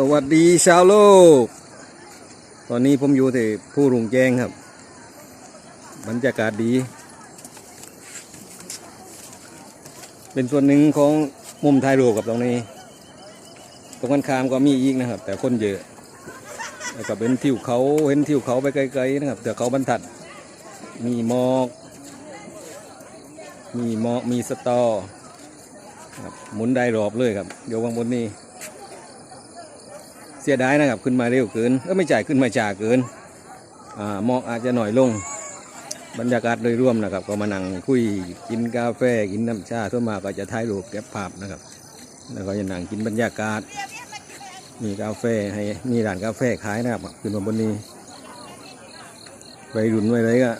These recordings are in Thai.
สวัสดีชาวโลก ตอนนี้ผมอยู่ที่ผู้รุงแจ้งครับ บรรยากาศดี เป็นส่วนหนึ่งของมุมถ่ายรูปกับตรงนี้ ตรงกันข้ามก็มีอีกนะครับ แต่คนเยอะแล้วก็เป็นทิวเขาเห็นทิวเขาไปไกลๆนะครับแต่เขาบรรทัด มีหมอก มีหมอกมีสตอครับหมุนได้รอบเลยครับโยกวางบนนี้ สียดายนะครับขึ้นมาเร็วเกินก็ไม่จ่ายขึ้นมาจ่าเกินอ่าหมอกอาจจะหน่อยลง บรรยากาศโดยรวมนะครับ ก็มานั่งคุยกินกาแฟกินน้ำชาทั่วมาก็จะถ่ายรูปเก็บภาพนะครับ แล้วก็จะนั่งกินบรรยากาศ มีกาแฟให้มีร้านกาแฟขายนะครับขึ้นมาบนนี้ไปรุนไว้เลยก็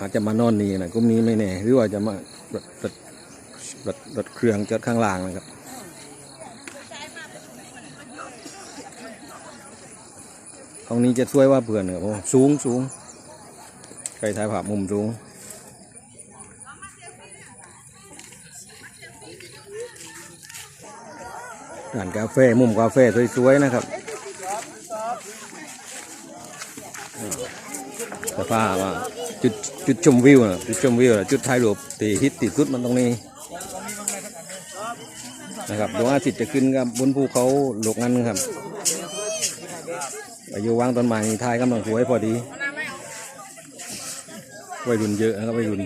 อาจจะมานอนนี่นะกลุ่มนี้ไม่แน่หรือว่าจะมารถรถรถรถเครื่องจอดข้างล่างนะครับ รงนี้จะช่วยว่าเพื่อนครับโอ้สูงสูงใครถ่ายภาพมุมสูงร้านกาแฟมุมกาแฟสวยๆนะครับสภาพว่าจุดจุดชมวิวนะจุดชมวิวนะจุดถ่ายรูปตีฮิตติดสุดมันตรงนี้นะครับดวงอาทิตย์จะขึ้นกับบนภูเขาหลกนั้นครับ อายุวางต้นไม้นี่ถ่ายกำลังสวยพอดีวัยรุ่นเยอะนะครับวัยรุ่น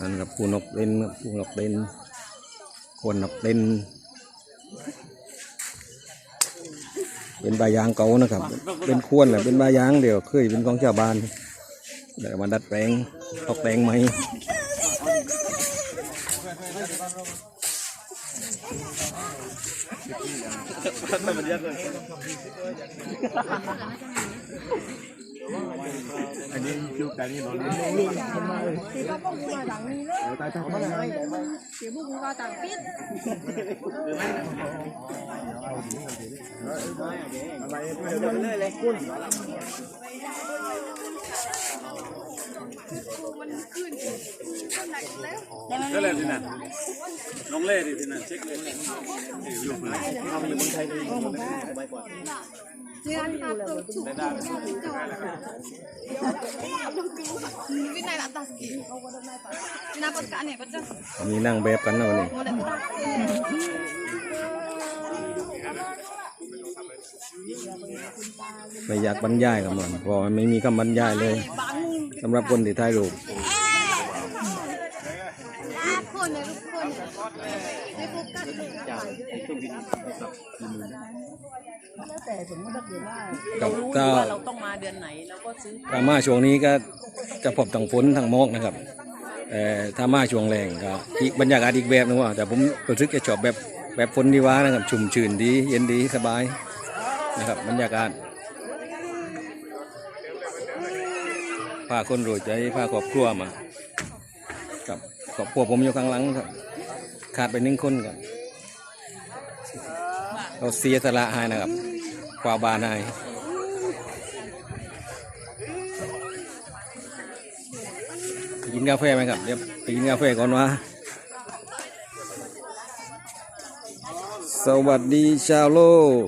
นั่นครับผู้นกเล่นครับผู้นกเล่นคนนกเล่นเป็นใบยางเก่านะครับ เป็นควรแหละเป็นใบยางเดียวเคยเป็นของชาวบ้านเดี๋ยวมาดัดแปลงตกแต่งใหม anh em kêu cái này nó lên luôn không ai thì có bông hoa đằng này nữa tại sao không ai chỉ bông hoa đằng biết Hãy subscribe cho kênh Ghiền Mì Gõ Để không bỏ lỡ những video hấp dẫn ก็เลยสินะน้องเล่ดิสินะเช็คเลยอยู่ไหนทำาไอยู่เมืองไทยเลยไม่ก่อนเจือนค่ะตัวฉุกไม่ได้วินัยละตัสกีน่าปกะเนี่ยก็จังมีนั่งแบบกันนะวันนี้ไม่อยากบรรยายกับมันเพราะไม่มีคำบรรยายเลยสำหรับคนที่ถ่ายรูป ไม่โฟกัสเลยกับรู้ถ้าว่าเราต้องมาเดือนไหนเราก็ซื้อถ้ามาช่วงนี้ก็จะพบทั้งฝนทั้งหมอกนะครับแต่ถ้ามาช่วงแรงก็อีกบรรยากาศอีกแบบนึงว่า แต่ผมรู้สึกจะชอบแบบแบบฝนดีว่านะครับชุ่มชื่นดีเย็นดีสบายนะครับบรรยากาศพาคนรู้ใจพาครอบครัวมากับครอบครัวผมอยู่ข้างหลังครับ ขาดไปหนึ่งคนครับเราเสียสละให้นะครับกว่าบานให้ไปกินกาแฟไหมครับ เดี๋ยวไปกินกาแฟก่อนวะสวัสดีชาวโลก